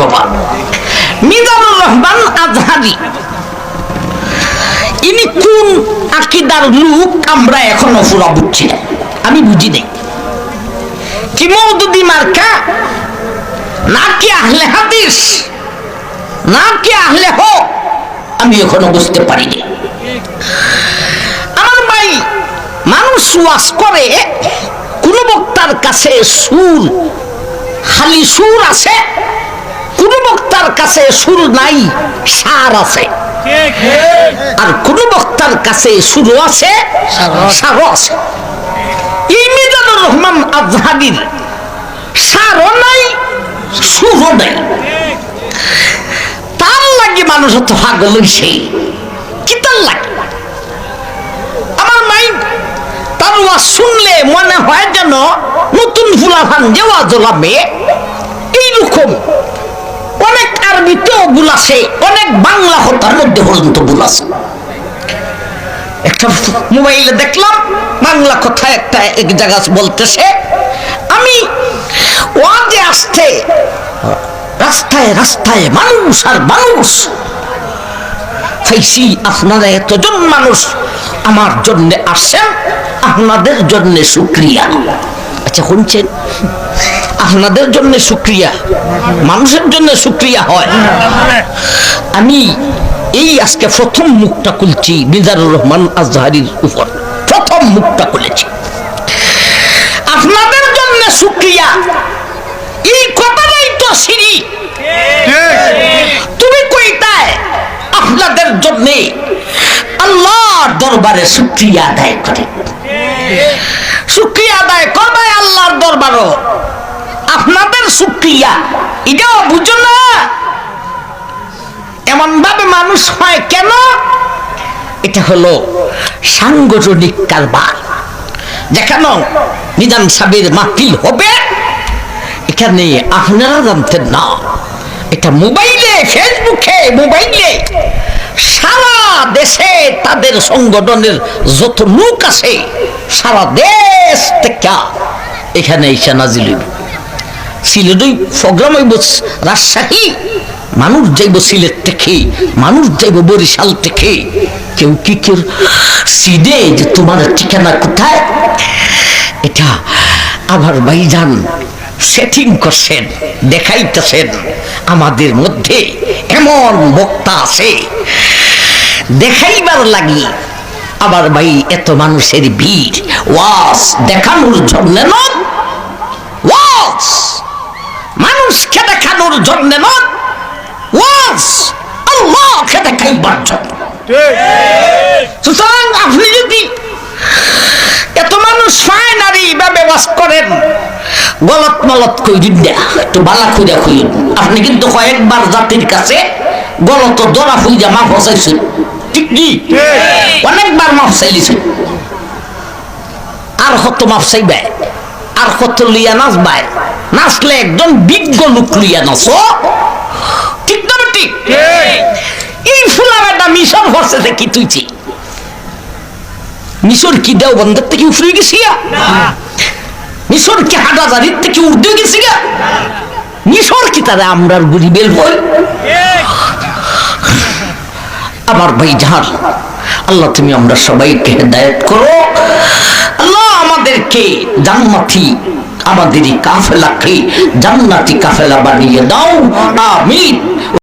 বাবা মিজানুর রহমান আজহারি। ইনি কোন আকিদার লোক আমরা এখনও পুরা বুঝছি না। আমি বুঝি নাই। কি মৌদুদি মার্কা? না কি আহলে হাদিস? না কি আহলে হো আমি এখনও বুঝতে পারিনি। আমার ভাই মানুষ ওয়াজ করে, কোন বক্তার কাছে সুর, খালি সুর আছে। কাছে সুর নাই, সার আছে। আর কোন বক্তার কাছে সুর আছে সার আছে। এই মিজানুর রহমান আজহারির সারও নাই, সুরও নাই। তার লাগে মানুষ তো পাগল হইছে। কি তার লাগে? আমার মাইন্ড তার শুনলে মনে হয় যেন নতুন ফুলাফান যে ওয়াজ লাভে এইরকম। ভুল আছে, অনেক বাংলা হতার মধ্যে পর্যন্ত ভুল আছে। একটা মোবাইলে দেখলাম, বাংলা কথা একটা এক জায়গা বলতেছে, আমি ওয়াজে আসতে রাস্তায় রাস্তায় মানুষ আর মানুষ ফাইসি আপনারা এতজন মানুষ আমার জন্য আসছেন আপনাদের জন্য শুক্রিয়া। আচ্ছা শুনছেন? আপনাদের জন্য শুক্রিয়া মানুষের জন্য শুক্রিয়া হয়। আমি এই আজকে প্রথম মুখটা খুলছি মিজারুর রহমান আজহারির উপর। প্রথম মুখটা খুলেছি। আপনাদের জন্য শুক্রিয়া এই কথাটাই তো সিঁড়ি। তুমি কইতায় আপনাদের জন্য আল্লাহর দরবারে শুক্রিয়া আদায় করে। শুক্রিয়া আদায় করবে আল্লাহর দরবারও। শুক্রিয়া এটাও বুঝো না। এমন ভাবে মানুষ হয় কেন? এটা হলো সাংগঠনিক কারবার। যেখানে নিজাম সাহেবের মাহফিল হবে, এখানে আপনারা জানতেন না। এটা মোবাইলে, ফেসবুকে, মোবাইলে সারা দেশে তাদের সংগঠনের যত লোক আছে, সারা দেশ থেকে এখানে এসে নাজিল সিলেটই প্রোগ্রাম হইব রাজশাহী। মানুষ যাইব সিলেট থেকে, মানুষ যাইব বরিশাল থেকে। কেউ কি কেউ সিডে যে তোমার ঠিকানা কোথায়? এটা আমার ভাইজান সেটিং করছেন, দেখাইতেছেন আমাদের মধ্যে। এমন বক্তা আছে, দেখাইবার লাগি আবার ভাই এত মানুষের ভিড়। ওয়াস দেখানোর জন্য নয় ওয়াস মানুষকে দেখানোর জন্য নয় ওয়াস আল্লাহকে দেখাইবার জন্য। সুতরাং আপনি যদি এত মানুষ পায় নারী এইভাবে বাস করেন গলত মলত কইরিন না একটু বালা খুঁজা খুঁজুন আপনি কিন্তু কয়েকবার জাতির কাছে গলত দরা ফুইজা মাফ হসাইছেন ঠিক কি? অনেকবার মাফ চাইলিছেন আর কত মাফ চাইবে? আর কত লিয়া নাচবাই নাচলে একজন বিজ্ঞ লোক লিয়া নাচ। ঠিক না ঠিক। এই ফুলার একটা মিশন হচ্ছে কি তুইছি মিশর কি দেও বন্ধের থেকে উফরে গেছি মিশর কি হাটাজারির থেকে উর্দে গেছি গা? মিশর কি তারা আমরার গরিবের বই? আমার ভাই জাহান আল্লাহ তুমি আমরা সবাইকে হেদায়ত করো। আল্লাহ আমাদেরকে জান্নাতি আমাদের কাফেলা কাফেলাকে জান্নাতি কাফেলা বানিয়ে দাও। আমিন।